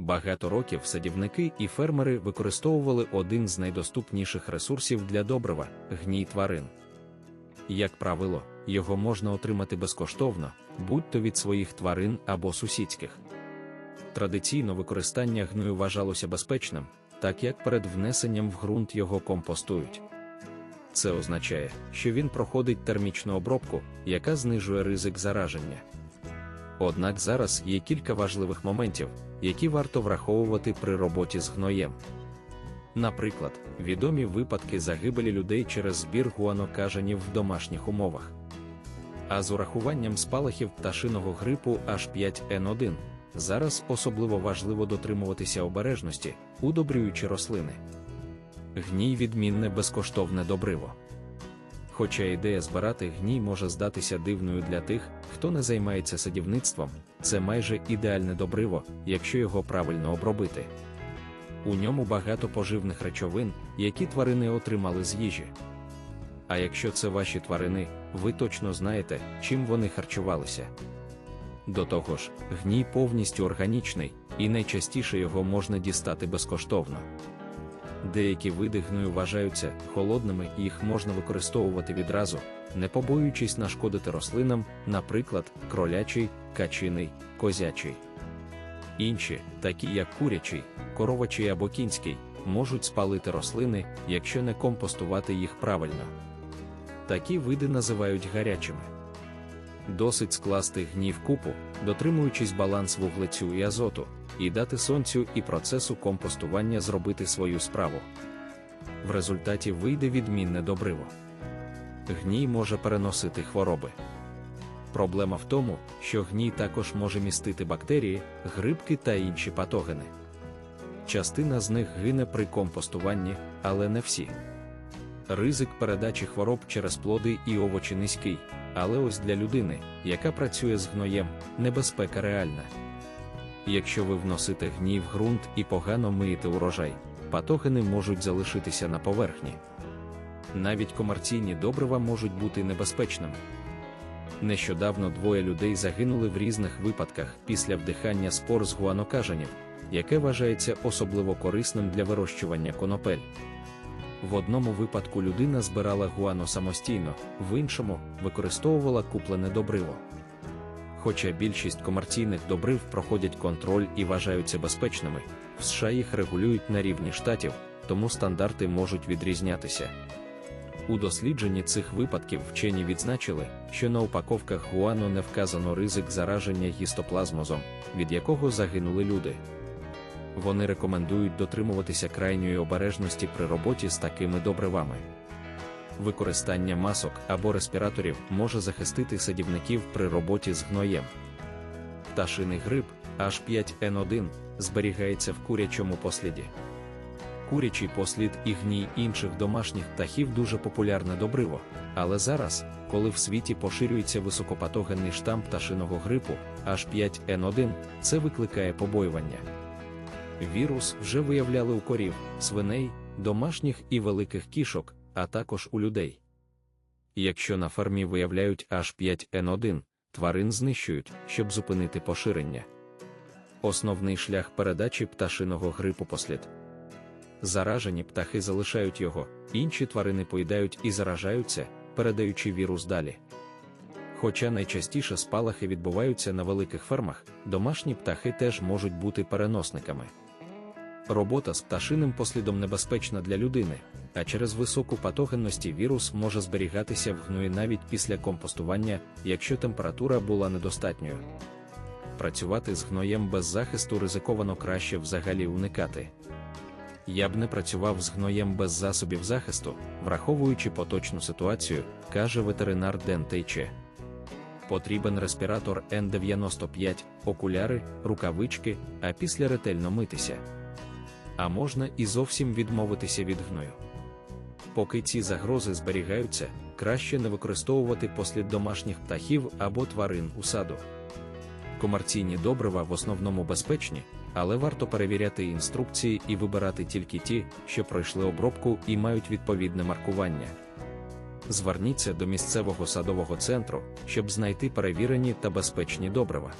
Багато років садівники і фермери використовували один з найдоступніших ресурсів для добрива гній тварин. Як правило, його можна отримати безкоштовно, будь-то від своїх тварин або сусідських. Традиційно використання гною вважалося безпечним, так як перед внесенням в ґрунт його компостують. Це означає, що він проходить термічну обробку, яка знижує ризик зараження. Однак зараз є кілька важливих моментів, які варто враховувати при роботі з гноєм. Наприклад, відомі випадки загибелі людей через збір гуанокажанів в домашніх умовах. А з урахуванням спалахів пташиного грипу H5N1 зараз особливо важливо дотримуватися обережності, удобрюючи рослини. Гній відмінне безкоштовне добриво. Хоча ідея збирати гній може здатися дивною для тих, хто не займається садівництвом, це майже ідеальне добриво, якщо його правильно обробити. У ньому багато поживних речовин, які тварини отримали з їжі. А якщо це ваші тварини, ви точно знаєте, чим вони харчувалися. До того ж, гній повністю органічний, і найчастіше його можна дістати безкоштовно. Деякі види гною вважаються холодними і їх можна використовувати відразу, не побоюючись нашкодити рослинам, наприклад, кролячий, качиний, козячий. Інші, такі як курячий, коровачий або кінський, можуть спалити рослини, якщо не компостувати їх правильно. Такі види називають гарячими. Досить скласти гній в купу, дотримуючись баланс вуглецю і азоту, і дати сонцю і процесу компостування зробити свою справу. В результаті вийде відмінне добриво. Гній може переносити хвороби. Проблема в тому, що гній також може містити бактерії, грибки та інші патогени. Частина з них гине при компостуванні, але не всі. Ризик передачі хвороб через плоди і овочі низький, але ось для людини, яка працює з гноєм, небезпека реальна. Якщо ви вносите гній в ґрунт і погано миєте урожай, патогени можуть залишитися на поверхні. Навіть комерційні добрива можуть бути небезпечними. Нещодавно двоє людей загинули в різних випадках після вдихання спор з гуанокажанів, яке вважається особливо корисним для вирощування конопель. В одному випадку людина збирала гуано самостійно, в іншому використовувала куплене добриво. Хоча більшість комерційних добрив проходять контроль і вважаються безпечними, в США їх регулюють на рівні штатів, тому стандарти можуть відрізнятися. У дослідженні цих випадків вчені відзначили, що на упаковках гуано не вказано ризик зараження гістоплазмозом, від якого загинули люди. Вони рекомендують дотримуватися крайньої обережності при роботі з такими добривами. Використання масок або респіраторів може захистити садівників при роботі з гноєм. Пташиний гриб H5N1 зберігається в курячому посліді. Курячий послід і гній інших домашніх птахів дуже популярне добриво, але зараз, коли в світі поширюється високопатогенний штам пташиного грипу H5N1, це викликає побоювання. Вірус вже виявляли у корів, свиней, домашніх і великих кішок, а також у людей. Якщо на фермі виявляють H5N1, тварин знищують, щоб зупинити поширення. Основний шлях передачі пташиного грипу послід. Заражені птахи залишають його, інші тварини поїдають і заражаються, передаючи вірус далі. Хоча найчастіше спалахи відбуваються на великих фермах, домашні птахи теж можуть бути переносниками. Робота з пташиним послідом небезпечна для людини, а через високу патогенності вірус може зберігатися в гної навіть після компостування, якщо температура була недостатньою. Працювати з гноєм без захисту ризиковано краще взагалі уникати. Я б не працював з гноєм без засобів захисту, враховуючи поточну ситуацію, каже ветеринар Ден Тейче. Потрібен респіратор N95, окуляри, рукавички, а після ретельно митися. А можна і зовсім відмовитися від гною. Поки ці загрози зберігаються, краще не використовувати послід домашніх птахів або тварин у саду. Комерційні добрива в основному безпечні, але варто перевіряти інструкції і вибирати тільки ті, що пройшли обробку і мають відповідне маркування. Зверніться до місцевого садового центру, щоб знайти перевірені та безпечні добрива.